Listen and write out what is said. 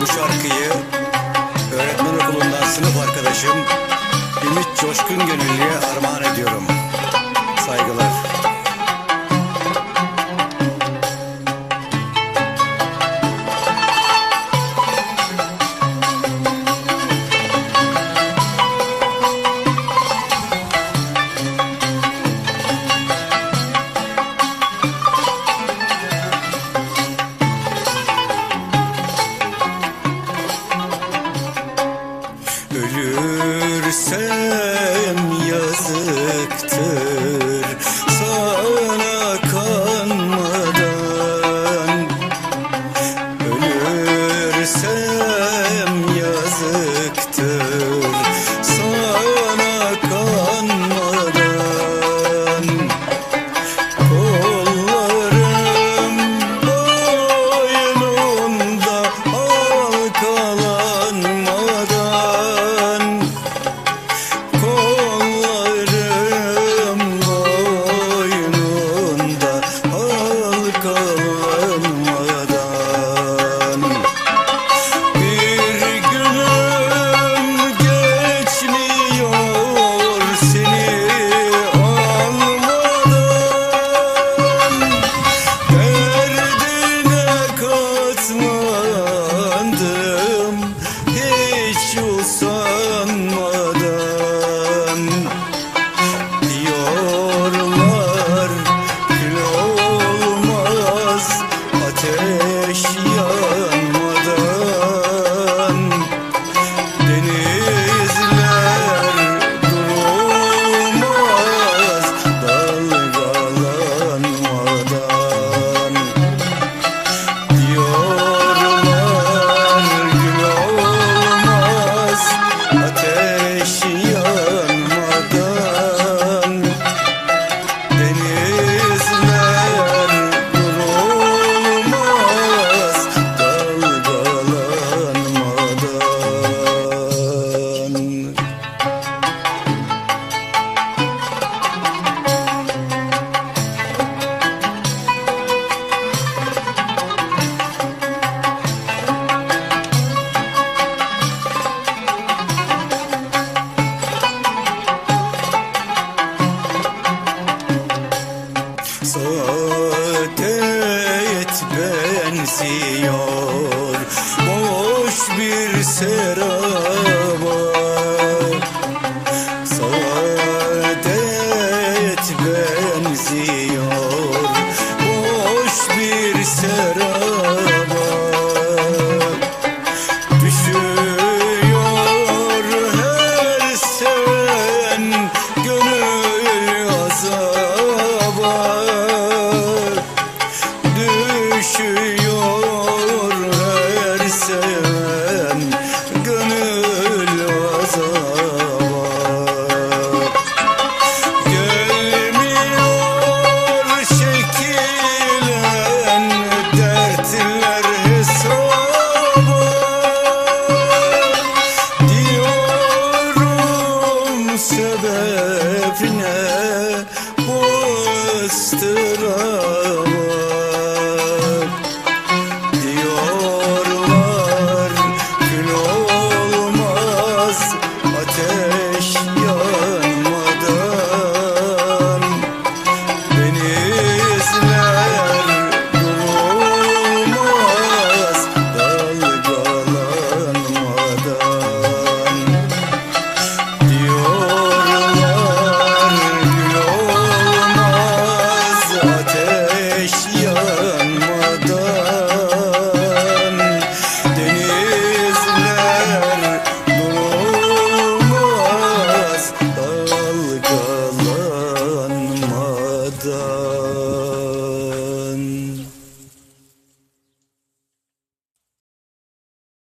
Bu şarkıyı öğretmen okulundan sınıf arkadaşım Ümit Coşkun Gönüllü'ye armağan ediyorum. Saygılar. yeah. esiyor Boş bir seraba Saadet benziyor. Boş bir seraba düşüyor bastıran ah.